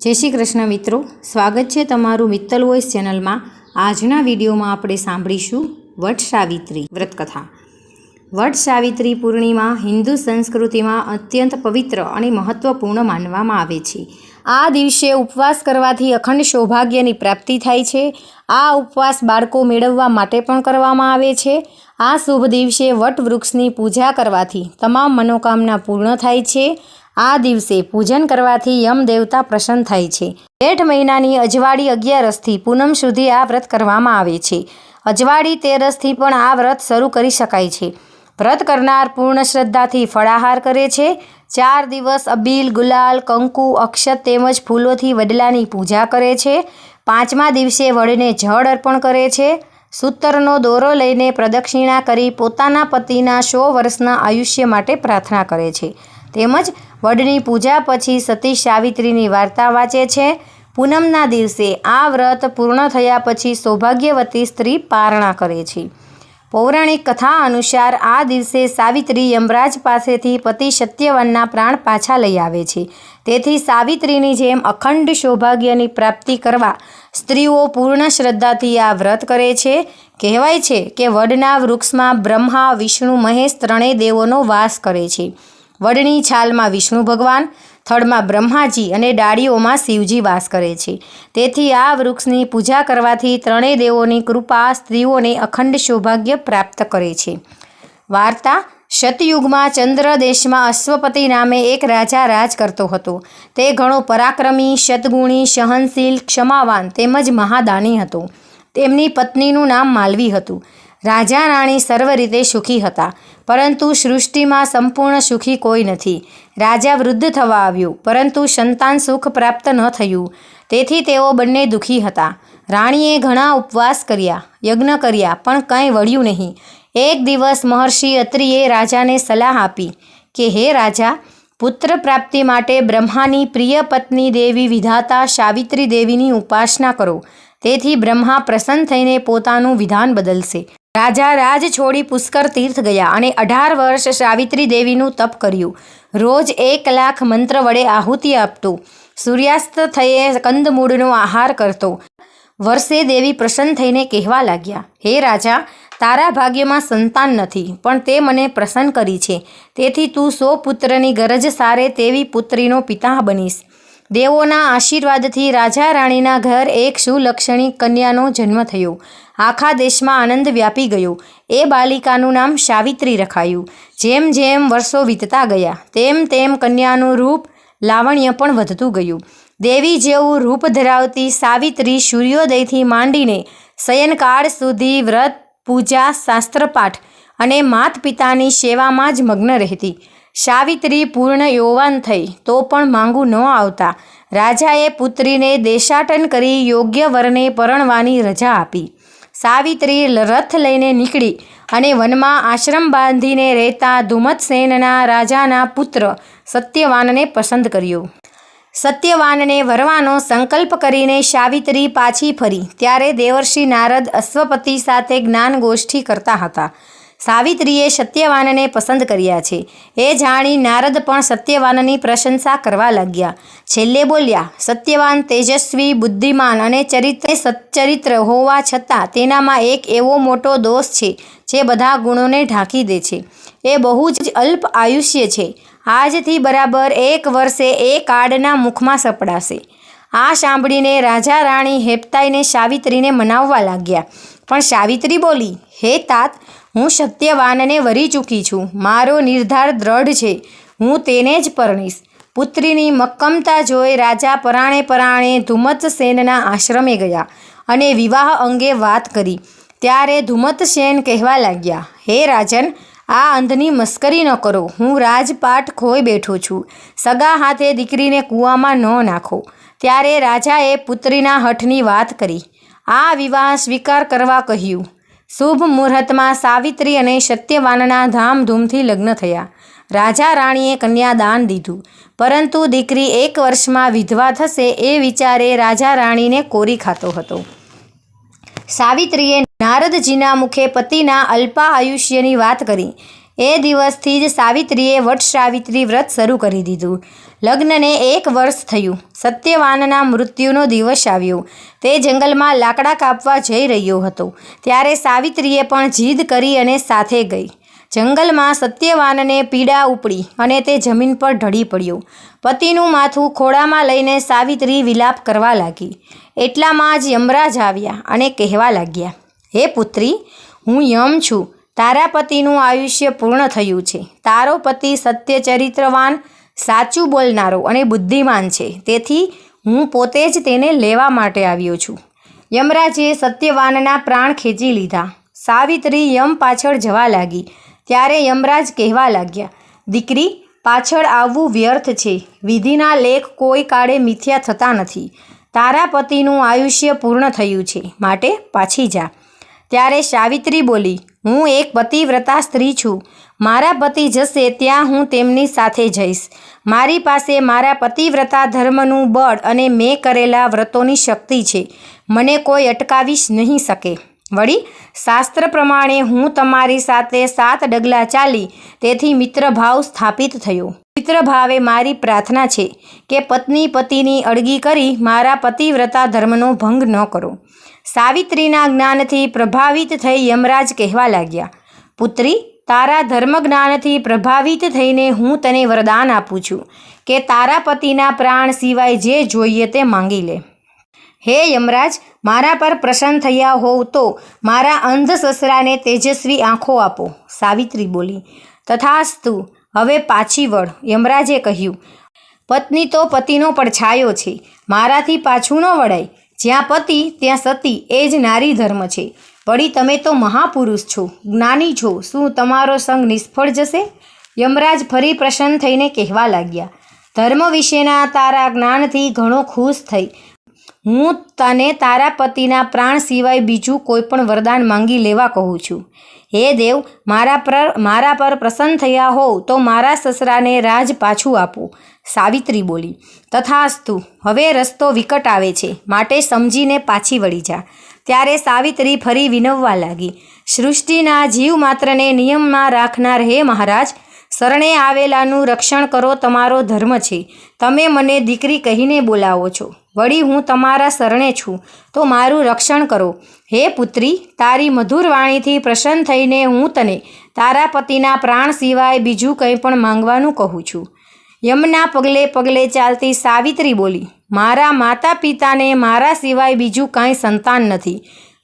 જય શ્રી કૃષ્ણ મિત્રો. સ્વાગત છે તમારું મિત્તલ વોઇસ ચેનલમાં. આજના વિડીયોમાં આપણે સાંભળીશું વટ સાવિત્રી વ્રતકથા. વટ સાવિત્રી પૂર્ણિમા હિન્દુ સંસ્કૃતિમાં અત્યંત પવિત્ર અને મહત્વપૂર્ણ માનવામાં આવે છે. આ દિવસે ઉપવાસ કરવાથી અખંડ સૌભાગ્યની પ્રાપ્તિ થાય છે. આ ઉપવાસ બાળકો મેળવવા માટે પણ કરવામાં આવે છે. આ શુભ દિવસે વટવૃક્ષની પૂજા કરવાથી તમામ મનોકામના પૂર્ણ થાય છે. આ દિવસે પૂજન કરવાથી યમ દેવતા પ્રસન્ન થાય છે. જેઠ મહિનાની અજવાળી અગિયારસથી પૂનમ સુધી આ વ્રત કરવામાં આવે છે. અજવાળી તેરસથી પણ આ વ્રત શરૂ કરી શકાય છે. વ્રત કરનાર પૂર્ણ શ્રદ્ધાથી ફળાહાર કરે છે. ચાર દિવસ અબીલ, ગુલાલ, કંકુ, અક્ષત તેમજ ફૂલોથી વડલાની પૂજા કરે છે. પાંચમા દિવસે વડને જળ અર્પણ કરે છે. સૂતરનો દોરો લઈને પ્રદક્ષિણા કરી પોતાના પતિના સો વર્ષના આયુષ્ય માટે પ્રાર્થના કરે છે. તેમજ વડની પૂજા પછી સતી સાવિત્રીની વાર્તા વાંચે છે. પૂનમના દિવસે આ વ્રત પૂર્ણ થયા પછી સૌભાગ્યવતી સ્ત્રી પારણા કરે છે. પૌરાણિક કથા અનુસાર આ દિવસે સાવિત્રી યમરાજ પાસેથી પતિ સત્યવાનના પ્રાણ પાછા લઈ આવે છે. તેથી સાવિત્રીની જેમ અખંડ સૌભાગ્યની પ્રાપ્તિ કરવા સ્ત્રીઓ પૂર્ણ શ્રદ્ધાથી આ વ્રત કરે છે. કહેવાય છે કે વડના વૃક્ષમાં બ્રહ્મા, વિષ્ણુ, મહેશ ત્રણેય દેવોનો વાસ કરે છે. વડની છાલમાં વિષ્ણુ ભગવાન, થડમાં બ્રહ્માજી અને ડાળીઓમાં શિવજી વાસ કરે છે. તેથી આ વૃક્ષની પૂજા કરવાથી ત્રણેય દેવોની કૃપા સ્ત્રીઓને અખંડ સૌભાગ્ય પ્રાપ્ત કરે છે. વાર્તા, શતયુગમાં ચંદ્ર દેશમાં અશ્વપતિ નામે એક રાજા રાજ કરતો હતો. તે ઘણો પરાક્રમી, શતગુણી, સહનશીલ, ક્ષમાવાન તેમજ મહાદાની હતો. તેમની પત્નીનું નામ માલવી હતું. રાજા રાણી સર્વ રીતે સુખી હતા. પરંતુ સૃષ્ટિમાં સંપૂર્ણ સુખી કોઈ નથી. રાજા વૃદ્ધ થવા આવ્યું, પરંતુ સંતાન સુખ પ્રાપ્ત ન થયું. તેથી તેઓ બંને દુઃખી હતા. રાણીએ ઘણા ઉપવાસ કર્યા, યજ્ઞ કર્યા, પણ કંઈ વળ્યું નહીં. એક દિવસ મહર્ષિ અત્રિએ રાજાને સલાહ આપી કે, હે રાજા, પુત્ર પ્રાપ્તિ માટે બ્રહ્માની પ્રિય પત્ની દેવી વિધાતા સાવિત્રી દેવીની ઉપાસના કરો. તેથી બ્રહ્મા પ્રસન્ન થઈને પોતાનું વિધાન બદલશે. રાજા રાજ છોડી પુષ્કર તીર્થ ગયા અને અઢાર વર્ષ સાવિત્રી દેવીનું તપ કર્યું. રોજ એક લાખ મંત્ર વડે આહુતિ આપતો. સૂર્યાસ્ત થયે કંદમૂળનો આહાર કરતો. વર્ષે દેવી પ્રસન્ન થઈને કહેવા લાગ્યા, હે રાજા, તારા ભાગ્યમાં સંતાન નથી, પણ તે મને પ્રસન્ન કરી છે. તેથી તું સો પુત્રની ગરજ સારે તેવી પુત્રીનો પિતા બનીશ. દેવોના આશીર્વાદથી રાજા રાણીના ઘર એક સુલક્ષણી કન્યાનો જન્મ થયો. આખા દેશમાં આનંદ વ્યાપી ગયો. એ બાલિકાનું નામ સાવિત્રી રખાયું. જેમ જેમ વર્ષો વીતતા ગયા, તેમ તેમ કન્યાનું રૂપ લાવણ્ય પણ વધતું ગયું. દેવી જેવું રૂપ ધરાવતી સાવિત્રી સૂર્યોદયથી માંડીને શયનકાળ સુધી વ્રત, પૂજા, શાસ્ત્રપાઠ અને માત પિતાની સેવામાં જ મગ્ન રહેતી. સાવિત્રી પૂર્ણ યૌવાન થઈ તો પણ માંગુ ન આવતા. રાજાએ પુત્રીને દેશાટન કરી યોગ્ય વરને પરણવાની રજા આપી. સાવિત્રી રથ લઈને નીકળી અને વનમાં આશ્રમ બાંધીને રહેતા ધુમતસેનના રાજાના પુત્ર સત્યવાનને પસંદ કર્યો. સત્યવાનને વરવાનો સંકલ્પ કરીને સાવિત્રી પાછી ફરી, ત્યારે દેવર્ષિ નારદ અશ્વપતિ સાથે જ્ઞાનગોષ્ઠી કરતા હતા. સાવિત્રીએ સત્યવાનને પસંદ કર્યા છે. એ જાણી નારદ પણ સત્યવાનની પ્રશંસા કરવા લાગ્યા. છેલ્લે બોલ્યા, સત્યવાન તેજસ્વી, બુદ્ધિમાન અને ચરિત્ર સચ્ચરિત્ર હોવા છતાં તેનામાં એક એવો મોટો દોષ છે, જે બધા ગુણોને ઢાંકી દે છે. એ બહુ જ અલ્પ આયુષ્ય છે. આજથી બરાબર એક વર્ષે એ કાળના મુખમાં સપડાશે. આ સાંભળીને રાજા રાણી હેપતાઈને સાવિત્રીને મનાવવા લાગ્યા. પણ સાવિત્રી બોલી, હે તાત હું સત્યવાનને વરી ચૂકી છું. મારો નિર્ધાર દ્રઢ છે. હું તેને જ પરણીશ. પુત્રીની મક્કમતા જોઈ રાજા પરાણે પરાણે ધુમતસેનના આશ્રમે ગયા અને વિવાહ અંગે વાત કરી. ત્યારે ધુમતસેન કહેવા લાગ્યા, હે રાજન, આ અંધની મસ્કરી ન કરો. હું રાજપાટ ખોઈ બેઠો છું. સગા હાથે દીકરીને કૂવામાં ન નાખો. ત્યારે રાજાએ પુત્રીના હઠની વાત કરી. આ વિવાહ સ્વીકાર કરવા કહ્યું શુભ મુહૂર્તમાં સાવિત્રી અને સત્યવાનના ધામધૂમથી લગ્ન થયા. રાજા રાણીએ કન્યાદાન દીધું. પરંતુ દીકરી એક વર્ષમાં વિધવા થશે એ વિચારે રાજા રાણીને કોરી ખાતો હતો. સાવિત્રીએ નારદજીના મુખે પતિના અલ્પા આયુષ્યની વાત કરી. એ દિવસથી જ સાવિત્રીએ વટ સાવિત્રી વ્રત શરૂ કરી દીધું. લગ્નને એક વર્ષ થયું. સત્યવાનના મૃત્યુનો દિવસ આવ્યો. તે જંગલમાં લાકડા કાપવા જઈ રહ્યો હતો. ત્યારે સાવિત્રીએ પણ જીદ કરી અને સાથે ગઈ. જંગલમાં સત્યવાનને પીડા ઉપડી અને તે જમીન પર ઢળી પડ્યો. પતિનું માથું ખોળામાં લઈને સાવિત્રી વિલાપ કરવા લાગી. એટલામાં જ યમરાજ આવ્યા અને કહેવા લાગ્યા, હે પુત્રી, હું યમ છું. તારા પતિનું આયુષ્ય પૂર્ણ થયું છે. તારો પતિ સત્ય ચરિત્રવાન સાચું બોલનારો અને બુદ્ધિમાન છે. તેથી હું પોતે જ તેને લેવા માટે આવ્યો છું. યમરાજે સત્યવાનના પ્રાણ ખેંચી લીધા. સાવિત્રી યમ પાછળ જવા લાગી. ત્યારે યમરાજ કહેવા લાગ્યા, દીકરી, પાછળ આવવું વ્યર્થ છે. વિધિના લેખ કોઈ કાળે મિથ્યા થતા નથી. તારા પતિનું આયુષ્ય પૂર્ણ થયું છે. માટે પાછી જા. ત્યારે સાવિત્રી બોલી હું એક પતિવ્રતા સ્ત્રી છું. મારા પતિ જશે ત્યાં હું તેમની સાથે જઈશ. મારી પાસે મારા પતિવ્રતા ધર્મનું બળ અને મેં કરેલા વ્રતોની શક્તિ છે. મને કોઈ અટકાવી નહીં શકે. વળી, શાસ્ત્ર પ્રમાણે હું તમારી સાથે સાત ડગલાં ચાલી, તેથી મિત્રભાવ સ્થાપિત થયો. મિત્રભાવે મારી પ્રાર્થના છે કે પત્ની પતિની અડગી કરી મારા પતિવ્રતા ધર્મનો ભંગ ન કરો. સાવિત્રીના જ્ઞાનથી પ્રભાવિત થઈ યમરાજ કહેવા લાગ્યા, પુત્રી, તારા ધર્મ જ્ઞાનથી પ્રભાવિત થઈને હું તને વરદાન આપું છું કે તારા પતિના પ્રાણ સિવાય જે જોઈએ તે માંગી લે. હે યમરાજ, મારા પર પ્રસન્ન થયા હોવ તો મારા અંધ સસરાને તેજસ્વી આંખો આપો. સાવિત્રી બોલી, તથાસ્તુ હવે પાછી વળ, યમરાજે કહ્યું, પત્ની તો પતિનો પડછાયો છે. મારાથી પાછું ન વળાય. જ્યાં પતિ, ત્યાં સતી, એ જ નારી ધર્મ છે. વળી તમે તો મહાપુરુષ છો. જ્ઞાની છો. શું તમારો સંગ નિષ્ફળ જશે? યમરાજ ફરી પ્રસન્ન થઈને કહેવા લાગ્યા, ધર્મ વિશેના તારા જ્ઞાનથી ઘણો ખુશ થઈ. હું તને તારા પતિના પ્રાણ સિવાય બીજું કોઈ પણ વરદાન માંગી લેવા કહું છું. હે દેવ, મારા પર મારા પર પ્રસન્ન થયા હોવ તો મારા સસરાને રાજ પાછું આપો, સાવિત્રી બોલી. તથાસ્તુ, હવે રસ્તો વિકટ આવે છે, માટે સમજીને પાછી વળી જા. ત્યારે સાવિત્રી ફરી વિનવવા લાગી. સૃષ્ટિના જીવ માત્રને નિયમમાં રાખનાર હે મહારાજ, શરણે આવેલાનું રક્ષણ કરો, તમારો ધર્મ છે. તમે મને દીકરી કહીને બોલાવો છો. વળી હું તમારા શરણે છું. તો મારું રક્ષણ કરો. હે પુત્રી, તારી મધુર વાણીથી પ્રસન્ન થઈને હું તને તારા પતિના પ્રાણ સિવાય બીજું કંઈ પણ માંગવાનું કહું છું. યમના પગલે પગલે ચાલતી સાવિત્રી બોલી, મારા માતા પિતાને મારા સિવાય બીજું કાંઈ સંતાન નથી.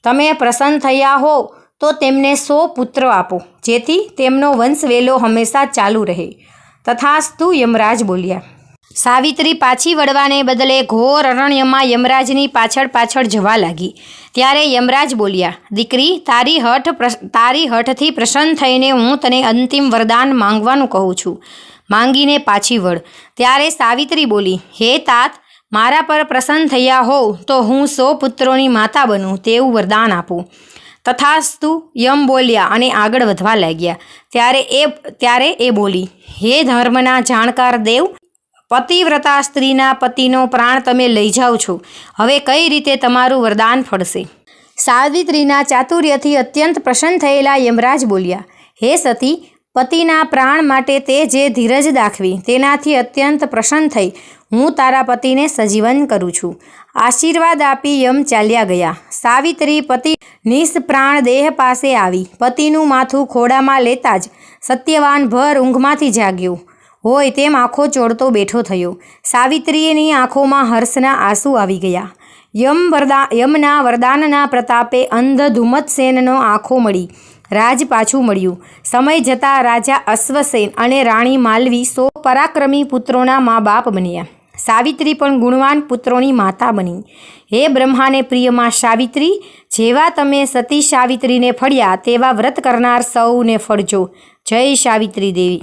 તમે પ્રસન્ન થયા હો તો તેમને સો પુત્ર આપો, જેથી તેમનો વંશવેલો હંમેશા ચાલુ રહે. તથાસ્તુ યમરાજ બોલ્યા સાવિત્રી પાછી વળવાને બદલે ઘોર અરણ્યમાં યમરાજની પાછળ પાછળ જવા લાગી. ત્યારે યમરાજ બોલ્યા, દીકરી, તારી હઠ તારી હઠથી પ્રસન્ન થઈને હું તને અંતિમ વરદાન માંગવાનું કહું છું. માંગીને પાછી વળ. ત્યારે સાવિત્રી બોલી, હે તાત, મારા પર પ્રસન્ન થયા હોવ તો હું સો પુત્રોની માતા બનું, તેવું વરદાન આપું. તથાસ્તુ યમ બોલ્યા અને આગળ વધવા લાગ્યા. ત્યારે એ ત્યારે એ બોલી, હે ધર્મના જાણકાર દેવ પતિવ્રતા સ્ત્રીના પતિનો પ્રાણ તમે લઈ જાઓ છો. હવે કઈ રીતે તમારું વરદાન ફળશે? સાવિત્રીના ચાતુર્યથી અત્યંત પ્રસન્ન થયેલા યમરાજ બોલ્યા, હે સતી, પતિના પ્રાણ માટે તે જે ધીરજ દાખવી તેનાથી અત્યંત પ્રસન્ન થઈ હું તારા પતિને સજીવન કરું છું. આશીર્વાદ આપી યમ ચાલ્યા ગયા. સાવિત્રી પતિ નિષ્પ્રાણ દેહ પાસે આવી. પતિનું માથું ખોડામાં લેતા જ સત્યવાન ભર ઊંઘમાંથી જાગ્યો. હોય તેમ આંખો ચોળતો બેઠો થયો. સાવિત્રીની આંખોમાં હર્ષના આંસુ આવી ગયા. યમ વરદા, યમના વરદાનના પ્રતાપે અંધ ધુમ્મતસેનનો આંખો મળી. રાજ પાછું મળ્યું. સમય જતાં રાજા અશ્વસેન અને રાણી માલવી સો પરાક્રમી પુત્રોના મા બાપ બન્યા. સાવિત્રી પણ ગુણવાન પુત્રોની માતા બની. હે બ્રહ્માને પ્રિયમાં સાવિત્રી, જેવા તમે સતી સાવિત્રીને ફળ્યા, તેવા વ્રત કરનાર સૌને ફળજો. જય સાવિત્રી દેવી.